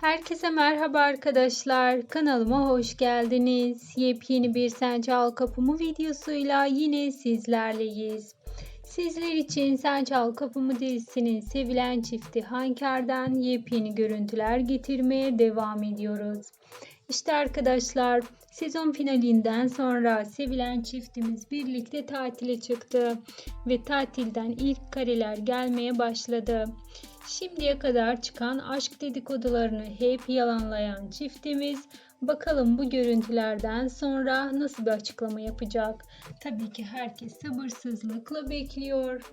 Herkese merhaba arkadaşlar. Kanalıma hoş geldiniz. Yepyeni bir Sence Al Kapımı videosuyla yine sizlerleyiz. Sizler için Sence Al Kapımı dizisinin sevilen çifti Hanker'den yepyeni görüntüler getirmeye devam ediyoruz. İşte arkadaşlar sezon finalinden sonra sevilen çiftimiz birlikte tatile çıktı ve tatilden ilk kareler gelmeye başladı. Şimdiye kadar çıkan aşk dedikodularını hep yalanlayan çiftimiz bakalım bu görüntülerden sonra nasıl bir açıklama yapacak? Tabii ki herkes sabırsızlıkla bekliyor.